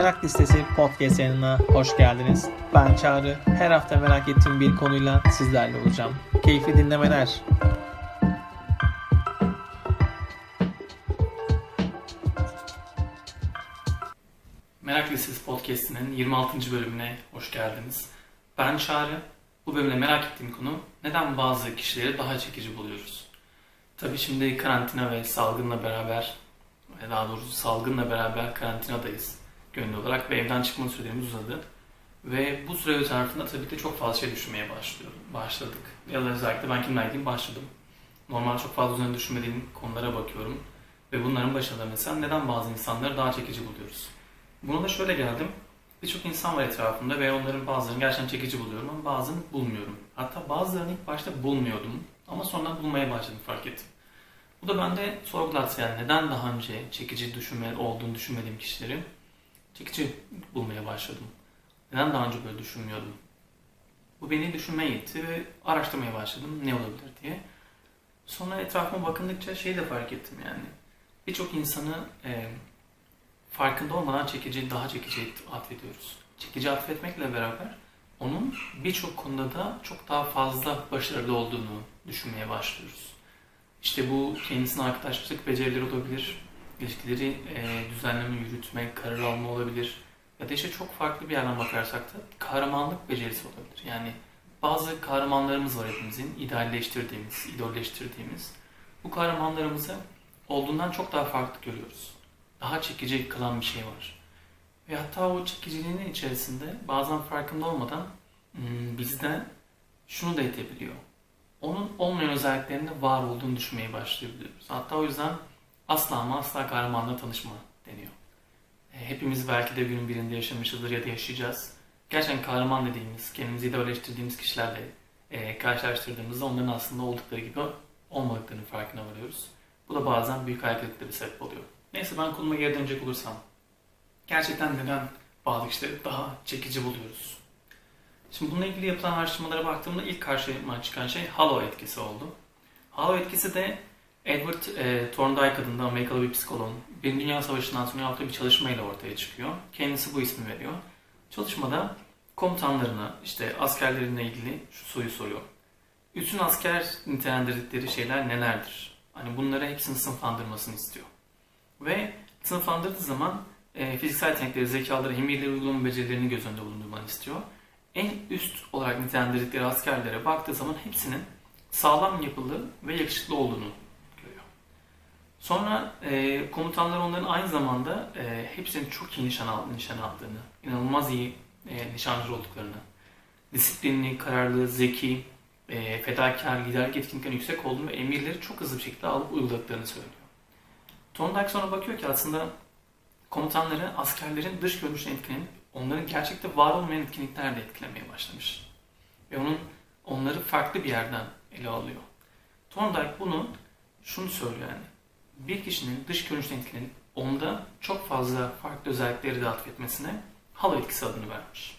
Merak Listesi podcast yayınına hoş geldiniz. Ben Çağrı. Her hafta merak ettiğim bir konuyla sizlerle olacağım. Keyifli dinlemeler. Merak Listesi Podcast'inin 26. bölümüne hoş geldiniz. Ben Çağrı. Bu bölümde merak ettiğim konu neden bazı kişileri daha çekici buluyoruz? Tabii şimdi karantina ve salgınla beraber, daha doğrusu salgınla beraber karantinadayız gönüllü olarak ve evden çıkma sürelerimiz uzadı. Ve bu süre zarfında tabii de çok fazla şey düşünmeye başlıyorum, başladık. Ya da özellikle ben kimler ilgili başladım. Normal çok fazla üzerine düşünmediğim konulara bakıyorum. Ve bunların başında mesela neden bazı insanları daha çekici buluyoruz? Buna da şöyle geldim. Birçok insan var etrafımda ve onların bazılarını gerçekten çekici buluyorum ama bazılarını bulmuyorum. Hatta bazılarını ilk başta bulmuyordum ama sonra bulmaya başladım fark ettim. Bu da bende sorgulattı yani neden daha önce çekici düşünme olduğunu düşünmediğim kişileri çekici bulmaya başladım. Neden daha önce böyle düşünmüyordum? Bu beni düşünmeye itti ve araştırmaya başladım ne olabilir diye. Sonra etrafıma bakındıkça şeyi de fark ettim yani. Birçok insanı e, farkında olmadan çekici, daha çekici atfediyoruz. Çekici atfetmekle beraber onun birçok konuda da çok daha fazla başarılı olduğunu düşünmeye başlıyoruz. İşte bu kendisine arkadaşlık becerileri olabilir, ilişkileri e, düzenleme, yürütme, karar alma olabilir. Ya da işte çok farklı bir yerden bakarsak da kahramanlık becerisi olabilir. Yani bazı kahramanlarımız var hepimizin, idealleştirdiğimiz, idolleştirdiğimiz. Bu kahramanlarımızı olduğundan çok daha farklı görüyoruz daha çekici kılan bir şey var. Ve hatta o çekiciliğinin içerisinde bazen farkında olmadan hmm, bizden şunu da edebiliyor. Onun olmayan özelliklerinde var olduğunu düşünmeye başlayabiliyoruz. Hatta o yüzden asla ama asla kahramanla tanışma deniyor. E, Hepimiz belki de günün birinde yaşamışızdır ya da yaşayacağız. Gerçekten kahraman dediğimiz, kendimizi idealleştirdiğimiz kişilerle e, karşılaştırdığımızda onların aslında oldukları gibi olmadıklarının farkına varıyoruz. Bu da bazen büyük hayal kırıklığı sebep oluyor. Neyse ben konuma geri dönecek olursam. Gerçekten neden bazı kişileri daha çekici buluyoruz? Şimdi bununla ilgili yapılan araştırmalara baktığımda ilk karşıma çıkan şey halo etkisi oldu. Halo etkisi de Edward e, Thorndike adında Amerikalı bir psikoloğun Birinci Dünya Savaşı'ndan sonra yaptığı bir çalışmayla ortaya çıkıyor. Kendisi bu ismi veriyor. Çalışmada komutanlarına, işte askerlerine ilgili şu soruyu soruyor. Üstün asker nitelendirdikleri şeyler nelerdir? Hani bunları hepsini sınıflandırmasını istiyor. Ve sınıflandırdığı zaman e, fiziksel yetenekleri, zekaları, emirleri, uygulama becerilerini göz önünde bulundurmanı istiyor. En üst olarak nitelendirdikleri askerlere baktığı zaman hepsinin sağlam yapılı ve yakışıklı olduğunu. Sonra e, komutanlar onların aynı zamanda e, hepsinin çok iyi nişan, al, nişan aldığını, inanılmaz iyi e, nişancı olduklarını, disiplinli, kararlı, zeki, e, fedakar, liderlik etkinliklerinin yüksek olduğunu ve emirleri çok hızlı bir şekilde alıp uyguladıklarını söylüyor. Thorndike sonra bakıyor ki aslında komutanları askerlerin dış görünüşüne etkilenip onların gerçekte var olmayan etkinliklerle etkilemeye başlamış. Ve onun onları farklı bir yerden ele alıyor. Thorndike bunu şunu söylüyor yani. Bir kişinin dış görünüşüne etkilenip onda çok fazla farklı özellikleri de atfetmesine halo etkisi adını vermiş.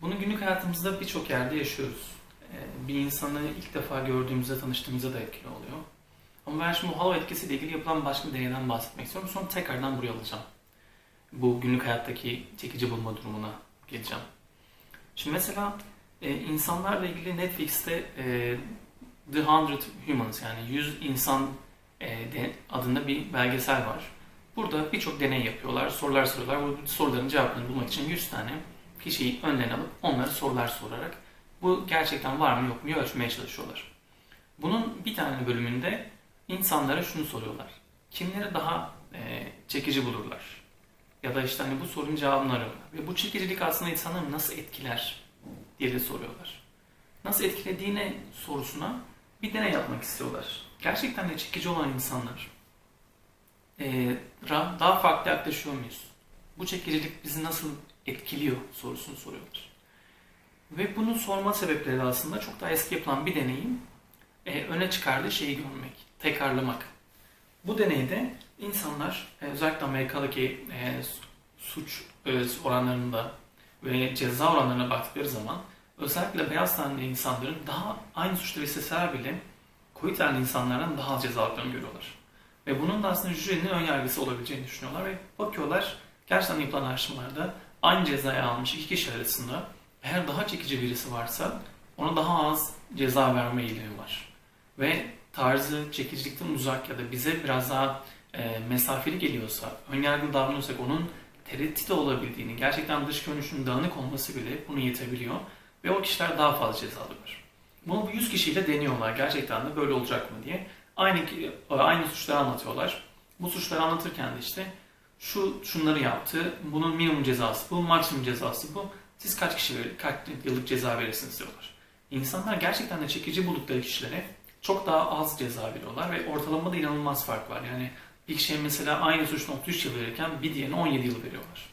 Bunu günlük hayatımızda birçok yerde yaşıyoruz. Bir insanı ilk defa gördüğümüzde, tanıştığımızda da etkili oluyor. Ama ben şimdi bu halo etkisiyle ilgili yapılan başka bir deneyden bahsetmek istiyorum. Sonra tekrardan buraya alacağım. Bu günlük hayattaki çekici bulma durumuna geleceğim. Şimdi mesela e, insanlarla ilgili Netflix'te e, The 100 Humans yani 100 insan adında bir belgesel var. Burada birçok deney yapıyorlar, sorular soruyorlar. Bu soruların cevaplarını bulmak için 100 tane kişiyi önlerine alıp onlara sorular sorarak bu gerçekten var mı yok mu ölçmeye çalışıyorlar. Bunun bir tane bölümünde insanlara şunu soruyorlar. Kimleri daha e, çekici bulurlar? Ya da işte hani bu sorunun cevabını arıyorlar. Ve bu çekicilik aslında insanları nasıl etkiler diye de soruyorlar. Nasıl etkilediğine sorusuna bir deney yapmak istiyorlar. Gerçekten de çekici olan insanlar e, daha farklı yaklaşıyor muyuz? Bu çekicilik bizi nasıl etkiliyor sorusunu soruyorlar. Ve bunu sorma sebepleri aslında çok daha eski yapılan bir deneyin e, öne çıkardığı şeyi görmek, tekrarlamak. Bu deneyde insanlar e, özellikle Amerika'daki e, suç e, oranlarında ve ceza oranlarına baktıkları zaman özellikle beyaz tenli insanların daha aynı suçları isteseler bile koyu tenli insanlardan daha az ceza aldıklarını görüyorlar. Ve bunun da aslında jürinin ön yargısı olabileceğini düşünüyorlar ve bakıyorlar gerçekten yapılan araştırmalarda aynı cezayı almış iki kişi arasında eğer daha çekici birisi varsa ona daha az ceza verme eğilimi var. Ve tarzı çekicilikten uzak ya da bize biraz daha e, mesafeli geliyorsa, önyargılı davranıyorsak onun tereddüt olabildiğini, gerçekten dış görünüşünün dağınık olması bile bunu yetebiliyor. Ve o kişiler daha fazla ceza alıyorlar. Bunu bu 100 kişiyle deniyorlar gerçekten de böyle olacak mı diye. Aynı aynı suçları anlatıyorlar. Bu suçları anlatırken de işte şu şunları yaptı, bunun minimum cezası bu, maksimum cezası bu. Siz kaç kişi kaç yıllık ceza verirsiniz diyorlar. İnsanlar gerçekten de çekici buldukları kişilere çok daha az ceza veriyorlar ve ortalamada inanılmaz fark var. Yani bir kişiye mesela aynı suçtan 33 yıl verirken bir diğerine 17 yıl veriyorlar.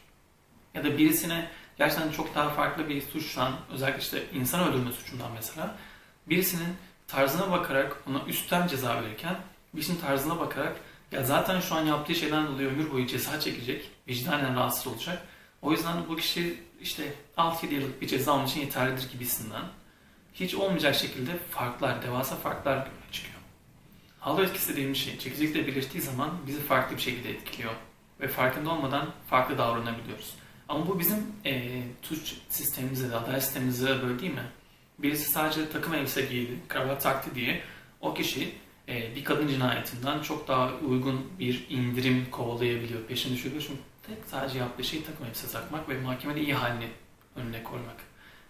Ya da birisine gerçekten çok daha farklı bir suçtan, özellikle işte insan öldürme suçundan mesela, birisinin tarzına bakarak ona üstten ceza verirken birisinin tarzına bakarak ya zaten şu an yaptığı şeyden dolayı ömür boyu ceza çekecek, vicdanen rahatsız olacak. O yüzden bu kişi işte 6-7 yıllık bir ceza onun için yeterlidir gibisinden hiç olmayacak şekilde farklar, devasa farklar görmeye çıkıyor. Halo etkisi dediğimiz şey çekicilikle birleştiği zaman bizi farklı bir şekilde etkiliyor. Ve farkında olmadan farklı davranabiliyoruz. Ama bu bizim e, suç sistemimize de, adalet sistemimize de böyle değil mi? Birisi sadece takım elbise giydi, kravat taktı diye o kişi e, bir kadın cinayetinden çok daha uygun bir indirim kovalayabiliyor, peşini düşürüyor. Çünkü tek sadece yaptığı şey takım elbise takmak ve mahkemede iyi halini önüne koymak.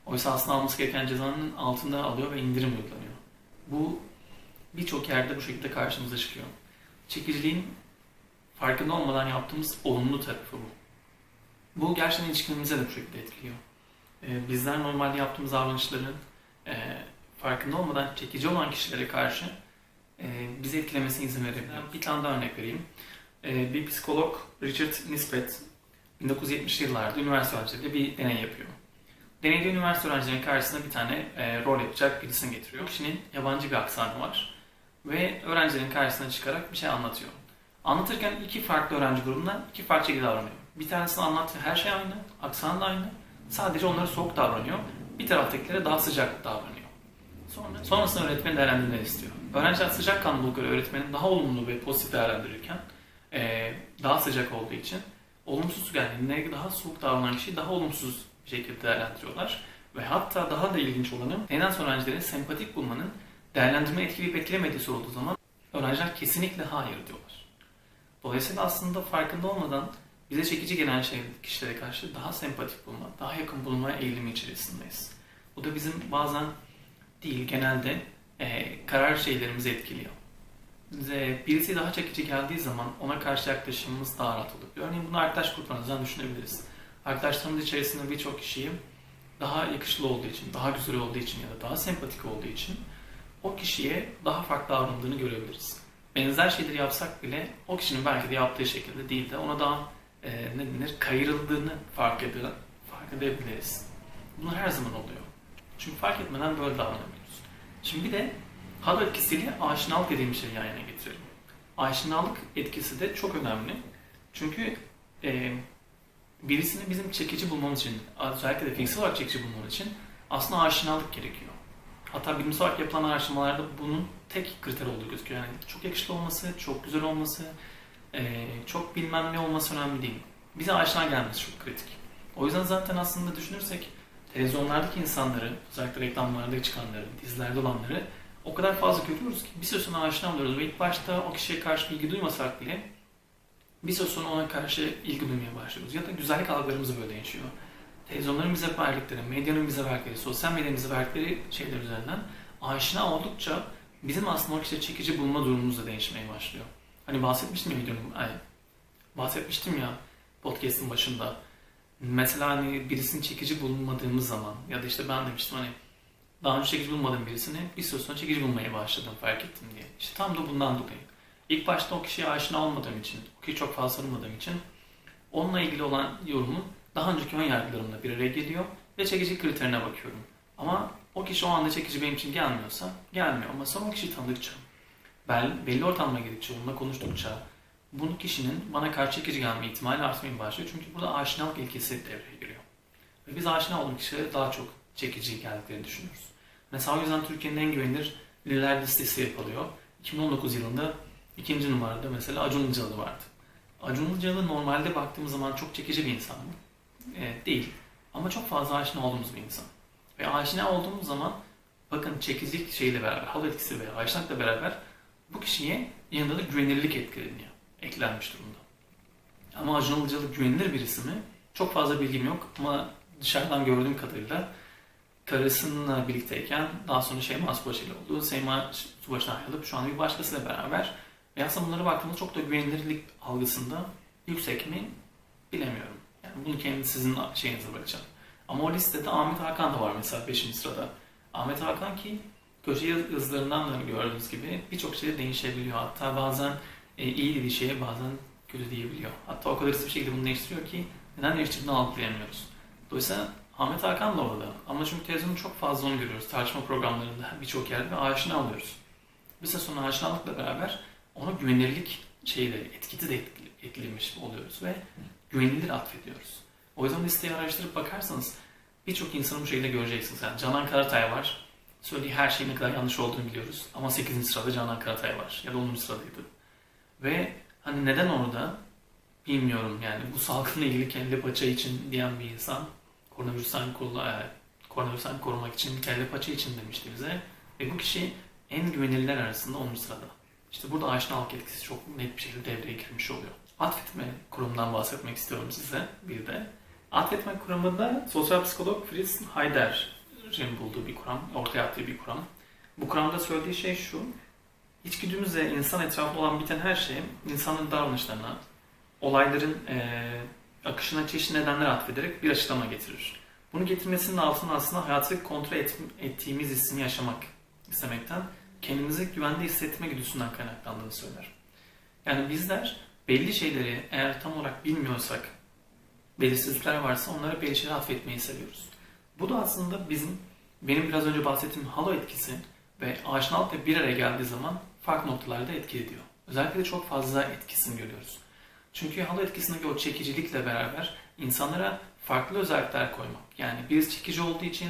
Oysa aslında alması gereken cezanın altında alıyor ve indirim uygulanıyor. Bu birçok yerde bu şekilde karşımıza çıkıyor. Çekiciliğin farkında olmadan yaptığımız olumlu tarafı bu. Bu gerçekten ilişkilerimize de bu şekilde etkiliyor. Ee, bizler normalde yaptığımız davranışların e, farkında olmadan çekici olan kişilere karşı e, bizi etkilemesine izin verebilir. Bir tane daha örnek vereyim. E, bir psikolog Richard Nisbet 1970'li yıllarda üniversite öğrencileriyle bir deney yapıyor. Deneyde üniversite öğrencilerinin karşısına bir tane e, rol yapacak birisini getiriyor. Kişinin yabancı bir aksanı var ve öğrencilerin karşısına çıkarak bir şey anlatıyor. Anlatırken iki farklı öğrenci grubundan iki farklı şekilde davranıyor. Bir tanesinin anlattığı her şey aynı, aksan da aynı. Sadece onları soğuk davranıyor. Bir taraftakilere daha sıcak davranıyor. Sonra, sonrasında öğretmeni değerlendirmeleri istiyor. Öğrenciler sıcak kanlılığı göre öğretmenin daha olumlu ve pozitif değerlendirirken e, daha sıcak olduğu için olumsuz yani daha soğuk davranan kişiyi daha olumsuz bir şekilde değerlendiriyorlar. Ve hatta daha da ilginç olanı neden sonra öğrencilerin sempatik bulmanın değerlendirme etkileyip etkilemediği sorulduğu zaman öğrenciler kesinlikle hayır diyorlar. Dolayısıyla aslında farkında olmadan bize çekici gelen şey kişilere karşı daha sempatik bulma, daha yakın bulunmaya eğilimi içerisindeyiz. Bu da bizim bazen değil genelde e, karar şeylerimizi etkiliyor. Bize birisi daha çekici geldiği zaman ona karşı yaklaşımımız daha rahat oluyor. Örneğin bunu arkadaş gruplarınızdan düşünebiliriz arkadaşlarımız içerisinde birçok kişiyi daha yakışıklı olduğu için, daha güzel olduğu için ya da daha sempatik olduğu için o kişiye daha farklı davrandığını görebiliriz. Benzer şeyleri yapsak bile o kişinin belki de yaptığı şekilde değil de ona daha e, ne denir, kayırıldığını fark, ediyor, fark edebiliriz. Bunlar her zaman oluyor. Çünkü fark etmeden böyle davranabiliyoruz. Şimdi bir de hal etkisiyle aşinalık dediğim şeyi yan yana getirelim. Aşinalık etkisi de çok önemli. Çünkü e, birisini bizim çekici bulmamız için, özellikle de fiziksel olarak çekici bulmamız için aslında aşinalık gerekiyor. Hatta bilimsel olarak yapılan araştırmalarda bunun tek kriter olduğu gözüküyor. Yani çok yakışıklı olması, çok güzel olması, çok bilmem ne olması önemli değil. Bize aşina gelmesi çok kritik. O yüzden zaten aslında düşünürsek televizyonlardaki insanları, özellikle reklamlarda çıkanları, dizilerde olanları o kadar fazla görüyoruz ki bir süre sonra aşina oluyoruz ve ilk başta o kişiye karşı ilgi duymasak bile bir süre sonra ona karşı ilgi duymaya başlıyoruz. Ya da güzellik algılarımız böyle değişiyor. Televizyonların bize verdikleri, medyanın bize verdikleri, sosyal medyanın bize verdikleri şeyler üzerinden aşina oldukça bizim aslında o kişiye çekici bulma durumumuz da değişmeye başlıyor. Hani bahsetmiştim ya videonun, ay, bahsetmiştim ya podcast'ın başında. Mesela hani birisini çekici bulmadığımız zaman ya da işte ben demiştim hani daha önce çekici bulmadığım birisini bir süre sonra çekici bulmaya başladım fark ettim diye. İşte tam da bundan dolayı. İlk başta o kişiye aşina olmadığım için, o kişiyi çok fazla tanımadığım için onunla ilgili olan yorumun daha önceki ön yargılarımla bir araya geliyor ve çekici kriterine bakıyorum. Ama o kişi o anda çekici benim için gelmiyorsa gelmiyor. Ama sonra o kişiyi tanıdıkça, ben belli ortamlara gidikçe, onunla konuştukça bu kişinin bana karşı çekici gelme ihtimali artmaya başlıyor. Çünkü burada aşinalık ilkesi devreye giriyor. Ve biz aşina olduğumuz kişilere daha çok çekici geldiklerini düşünüyoruz. Mesela o yüzden Türkiye'nin en güvenilir lider listesi yapılıyor. 2019 yılında İkinci numarada mesela Acun Ilıcalı vardı. Acun Ilıcalı normalde baktığımız zaman çok çekici bir insan mı? E, değil. Ama çok fazla aşina olduğumuz bir insan. Ve aşina olduğumuz zaman bakın çekicilik şeyle beraber, hal etkisi ve aşinalıkla beraber bu kişiye yanında da güvenilirlik etkileniyor. Eklenmiş durumda. Ama Acun Ilıcalı güvenilir birisi mi? Çok fazla bilgim yok ama dışarıdan gördüğüm kadarıyla karısıyla birlikteyken daha sonra Şeyma Subaşı ile oldu. Şeyma Subaşı'na ayrılıp şu an bir başkasıyla beraber ve aslında bunlara baktığımda çok da güvenilirlik algısında yüksek mi bilemiyorum. Yani bunu kendi sizin şeyinize bırakacağım. Ama o listede Ahmet Hakan da var mesela 5. sırada. Ahmet Hakan ki köşe yazılarından da gördüğünüz gibi birçok şey değişebiliyor. Hatta bazen e, iyi dediği şeye bazen kötü diyebiliyor. Hatta o kadar hızlı bir şekilde bunu değiştiriyor ki neden değiştirdiğini algılayamıyoruz. Dolayısıyla Ahmet Hakan da orada. Ama çünkü televizyonda çok fazla onu görüyoruz. Tartışma programlarında birçok yerde aşina alıyoruz. Bir süre sonra aşinalıkla beraber ona güvenilirlik şeyle, etiketi de etkilemiş oluyoruz ve güvenilir atfediyoruz. O yüzden listeyi araştırıp bakarsanız birçok insanın bu şekilde göreceksiniz. Yani Canan Karatay var. Söylediği her şeyin ne kadar yanlış olduğunu biliyoruz. Ama 8. sırada Canan Karatay var. Ya da 10. sıradaydı. Ve hani neden orada bilmiyorum yani bu salgınla ilgili kelle paça için diyen bir insan koronavirüsten, korula, koronavirüsten korumak için kelle paça için demişti bize. Ve bu kişi en güvenilirler arasında 10. sırada. İşte burada aşinalık etkisi çok net bir şekilde devreye girmiş oluyor. Atfetme kurumundan bahsetmek istiyorum size bir de. Atfetme kurumunda sosyal psikolog Fritz Heider'in bulduğu bir kuram, ortaya attığı bir kuram. Bu kuramda söylediği şey şu, içgüdümüzle insan etrafında olan biten her şey insanın davranışlarına, olayların e, akışına çeşitli nedenler atfederek bir açıklama getirir. Bunu getirmesinin altında aslında hayatı kontrol et, ettiğimiz hissini yaşamak istemekten, kendimizi güvende hissetme güdüsünden kaynaklandığını söyler. Yani bizler belli şeyleri eğer tam olarak bilmiyorsak, belirsizlikler varsa onlara belli şeyler affetmeyi seviyoruz. Bu da aslında bizim, benim biraz önce bahsettiğim halo etkisi ve aşinalıkla bir araya geldiği zaman farklı noktalarda etki ediyor. Özellikle de çok fazla etkisini görüyoruz. Çünkü halo etkisindeki o çekicilikle beraber insanlara farklı özellikler koymak. Yani birisi çekici olduğu için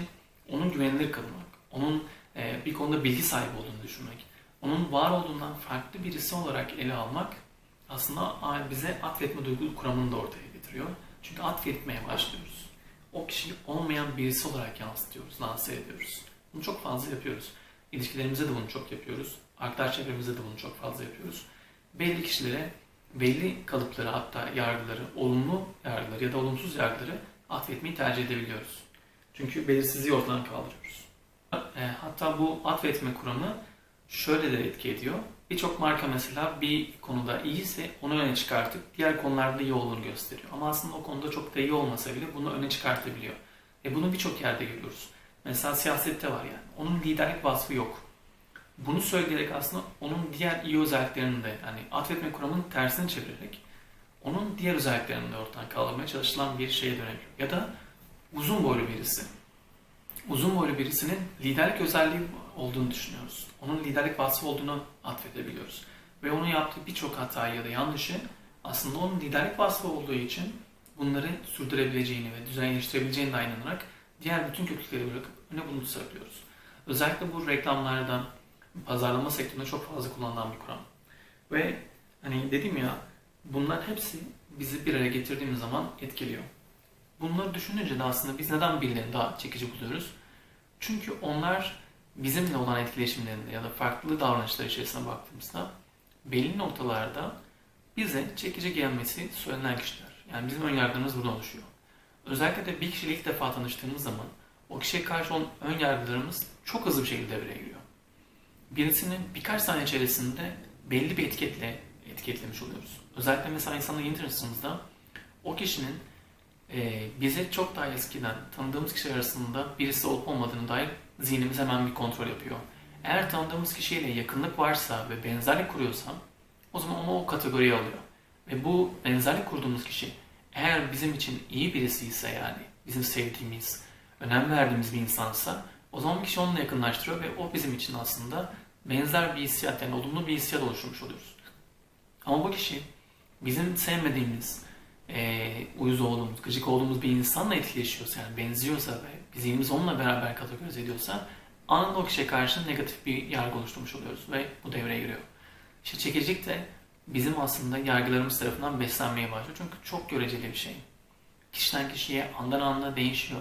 onun güvenilir kılmak, onun e, bir konuda bilgi sahibi olduğunu düşünmek, onun var olduğundan farklı birisi olarak ele almak aslında bize atfetme duygu kuramını da ortaya getiriyor. Çünkü atfetmeye başlıyoruz. O kişi olmayan birisi olarak yansıtıyoruz, lanse ediyoruz. Bunu çok fazla yapıyoruz. İlişkilerimizde de bunu çok yapıyoruz. Arkadaş çevremizde de bunu çok fazla yapıyoruz. Belli kişilere belli kalıpları hatta yargıları, olumlu yargıları ya da olumsuz yargıları atfetmeyi tercih edebiliyoruz. Çünkü belirsizliği ortadan kaldırıyoruz. E, hatta bu atfetme kuramı şöyle de etki ediyor. Birçok marka mesela bir konuda iyiyse onu öne çıkartıp diğer konularda iyi olduğunu gösteriyor. Ama aslında o konuda çok da iyi olmasa bile bunu öne çıkartabiliyor. E bunu birçok yerde görüyoruz. Mesela siyasette var yani. Onun liderlik vasfı yok. Bunu söyleyerek aslında onun diğer iyi özelliklerini de yani atfetme kuramının tersini çevirerek onun diğer özelliklerini de ortadan kaldırmaya çalışılan bir şeye dönebiliyor. Ya da uzun boylu birisi. Uzun boylu birisinin liderlik özelliği olduğunu düşünüyoruz. Onun liderlik vasfı olduğunu atfedebiliyoruz. Ve onun yaptığı birçok hatayı ya da yanlışı aslında onun liderlik vasfı olduğu için bunları sürdürebileceğini ve düzenleştirebileceğine de inanarak diğer bütün kötülükleri bırakıp öne bunu söylüyoruz. Özellikle bu reklamlardan, pazarlama sektöründe çok fazla kullanılan bir kuram. Ve hani dedim ya bunlar hepsi bizi bir araya getirdiğimiz zaman etkiliyor. Bunları düşününce de aslında biz neden birilerini daha çekici buluyoruz? Çünkü onlar bizimle olan etkileşimlerinde ya da farklı davranışlar içerisine baktığımızda belli noktalarda bize çekici gelmesi söylenen kişiler. Yani bizim önyargılarımız burada oluşuyor. Özellikle de bir kişiyle ilk defa tanıştığımız zaman o kişiye karşı olan ön yargılarımız çok hızlı bir şekilde devreye giriyor. Birisini birkaç saniye içerisinde belli bir etiketle etiketlemiş oluyoruz. Özellikle mesela insanla yeni o kişinin e, bize çok daha eskiden tanıdığımız kişi arasında birisi olup olmadığını dair zihnimiz hemen bir kontrol yapıyor. Eğer tanıdığımız kişiyle yakınlık varsa ve benzerlik kuruyorsa o zaman onu o kategoriye alıyor. Ve bu benzerlik kurduğumuz kişi eğer bizim için iyi birisi ise yani bizim sevdiğimiz, önem verdiğimiz bir insansa o zaman kişi onunla yakınlaştırıyor ve o bizim için aslında benzer bir hissiyat yani olumlu bir hissiyat oluşturmuş oluyoruz. Ama bu kişi bizim sevmediğimiz, e, uyuz olduğumuz, gıcık olduğumuz bir insanla etkileşiyorsa yani benziyorsa ve zihnimiz onunla beraber kategorize ediyorsa anında o kişiye karşı negatif bir yargı oluşturmuş oluyoruz ve bu devreye giriyor. İşte çekicilik de bizim aslında yargılarımız tarafından beslenmeye başlıyor. Çünkü çok göreceli bir şey. Kişiden kişiye, andan anda değişiyor.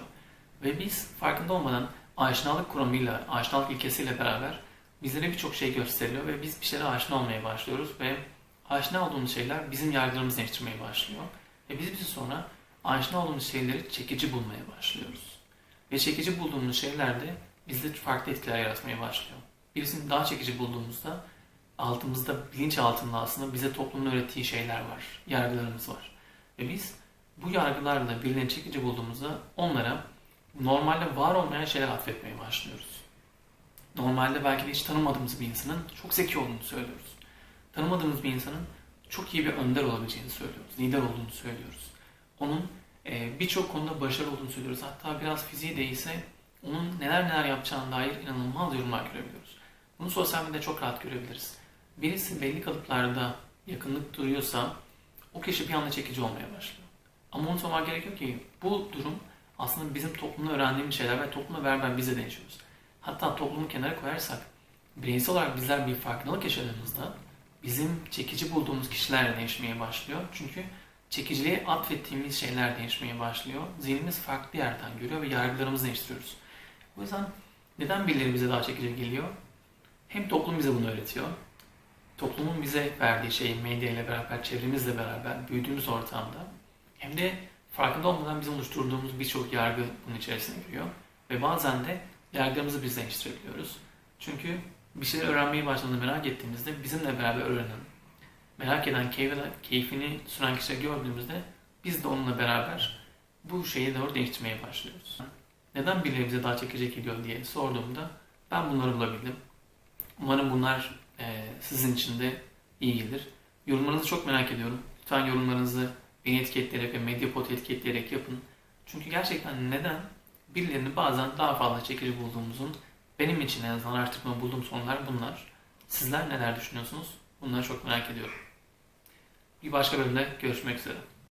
Ve biz farkında olmadan aşinalık kuramıyla, aşinalık ilkesiyle beraber bizlere birçok şey gösteriliyor ve biz bir şeylere aşina olmaya başlıyoruz ve aşina olduğumuz şeyler bizim yargılarımızı değiştirmeye başlıyor. Ve biz bir sonra aşina olduğumuz şeyleri çekici bulmaya başlıyoruz. Ve çekici bulduğumuz şeyler de bizde farklı etkiler yaratmaya başlıyor. Birisini daha çekici bulduğumuzda altımızda, bilinç altında aslında bize toplumun öğrettiği şeyler var, yargılarımız var. Ve biz bu yargılarla birilerini çekici bulduğumuzda onlara normalde var olmayan şeyler atfetmeye başlıyoruz. Normalde belki de hiç tanımadığımız bir insanın çok zeki olduğunu söylüyoruz. Tanımadığımız bir insanın çok iyi bir önder olabileceğini söylüyoruz, lider olduğunu söylüyoruz. Onun e, birçok konuda başarılı olduğunu söylüyoruz. Hatta biraz fiziği değilse onun neler neler yapacağına dair inanılmaz yorumlar görebiliyoruz. Bunu sosyal medyada çok rahat görebiliriz. Birisi belli kalıplarda yakınlık duyuyorsa o kişi bir anda çekici olmaya başlıyor. Ama unutmamak gerekiyor ki bu durum aslında bizim toplumda öğrendiğimiz şeyler ve toplumla beraber bize değişiyoruz. Hatta toplumu kenara koyarsak bireysel olarak bizler bir farkındalık yaşadığımızda bizim çekici bulduğumuz kişiler de değişmeye başlıyor. Çünkü çekiciliğe atfettiğimiz şeyler değişmeye başlıyor. Zihnimiz farklı yerden görüyor ve yargılarımızı değiştiriyoruz. O yüzden neden birileri bize daha çekici geliyor? Hem toplum bize bunu öğretiyor. Toplumun bize verdiği şey medya ile beraber, çevremizle beraber büyüdüğümüz ortamda hem de farkında olmadan bizim oluşturduğumuz birçok yargı bunun içerisine giriyor. Ve bazen de yargılarımızı biz değiştirebiliyoruz. Çünkü bir şeyler öğrenmeye başladığında merak ettiğimizde bizimle beraber öğrenen, merak eden, keyfini süren kişileri gördüğümüzde biz de onunla beraber bu şeyi doğru değiştirmeye başlıyoruz. Neden birileri bize daha çekici geliyor diye sorduğumda ben bunları bulabildim. Umarım bunlar e, sizin için de iyi gelir. Yorumlarınızı çok merak ediyorum. Lütfen yorumlarınızı beni etiketleyerek ve Mediapod etiketleyerek yapın. Çünkü gerçekten neden birilerini bazen daha fazla çekici bulduğumuzun benim için en azından araştırma bulduğum sonuçlar bunlar. Sizler neler düşünüyorsunuz? Bunları çok merak ediyorum. Bir başka bölümde görüşmek üzere.